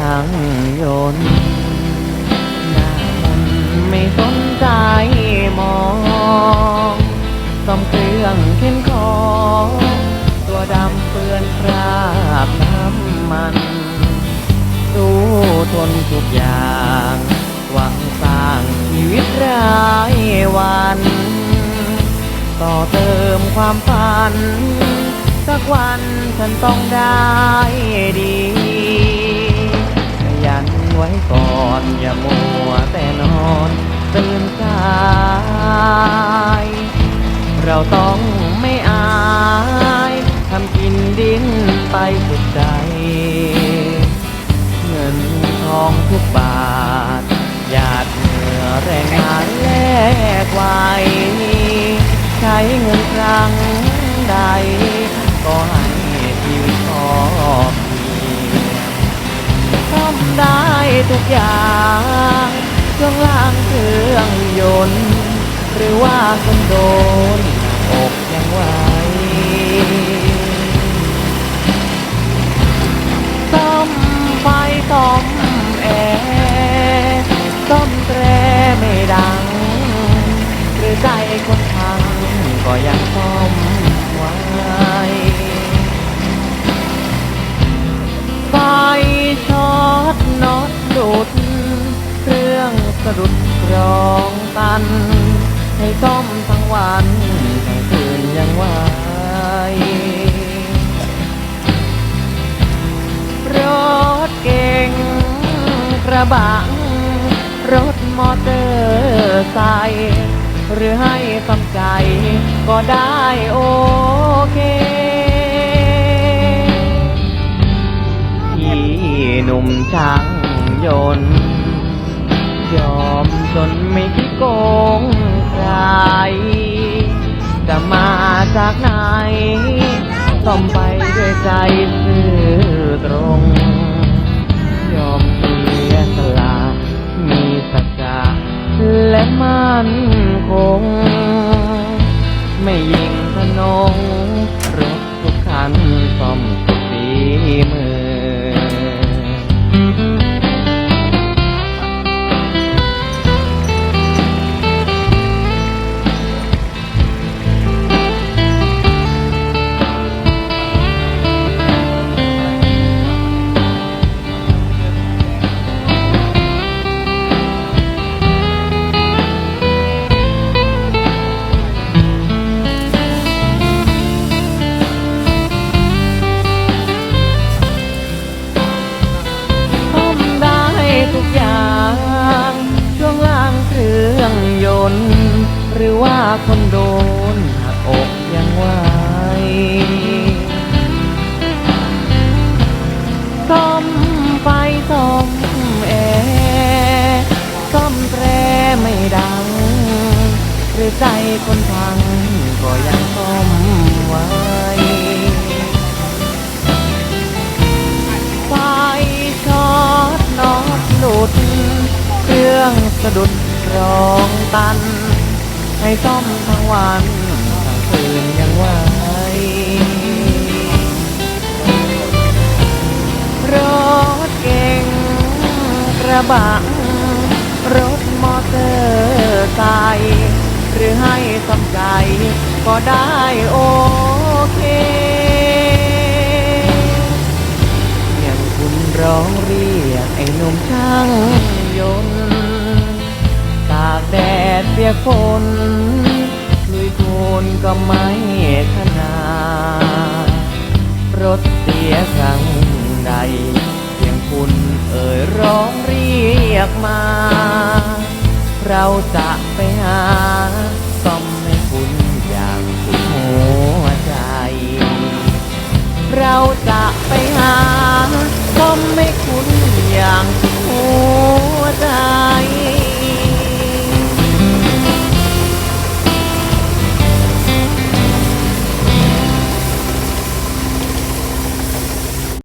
ช่างยนต์หน้ามนไม่สนใจมองซ่อมเครื่องเข็นของ ตัวดำเปื้อนคราบน้ำมันสู้ทนทุกอย่าง หวังสร้างชีวิตรายวัน ต่อเติมความฝัน สักวันฉันต้องได้ดี ไว้ก่อนอย่ามัวแต่นอนตื่นสาย เราต้องไม่อายทำกินดินไปสุดใจ เงินทองทุกบาทหยาดเหงื่อแรงงานแลกไว้ ใช้เงินครั้งใด ทุกอย่างเครื่องล่างเครื่องยนต์ หรือว่าคนโดนอกยังไหวซ่อมไฟซ่อมแอร์ซ่อมแตรไม่ดัง หรือใจคนพังก็ยังซ่อม รุดรองตัน ให้ซ่อมทั้งวันทั้งคืนยังไหวรถเก๋งกระบะรถมอเตอร์ไซค์หรือให้สำใจก็ได้โอเคพี่หนุ่มช่างยนต์ จนไม่คิดโกงใครจะมาจากไหนต้องไปด้วยใจซื่อตรง ยอมเสียสละมีสัจจะและมั่นคง ไม่ยิงทนงรถทุกคันซ่อมสุดฝีมือ หรือว่าคนโดนหักอกยังไหวซ่อมไฟซ่อมแอร์ซ่อมแตรไม่ดัง หรือใจคนพังก็ยังซ่อมไว้ไฟช็อตน็อตหลุด เครื่องสะดุดรองตัน ให้ซ่อมทั้งวันทั้งคืนยังไหวรถเก๋งกระบะรถมอเตอร์ไซค์หรือให้สำใจ ก็ได้โอเคเสียงคุณร้องเรียกไอ้หนุ่มช่างยน ปียกฝนลุยโคลนก็ไม่ขนาดรถเสียสังใด เสียงคุณเอ่ยร้องเรียกมา เราจะไปหา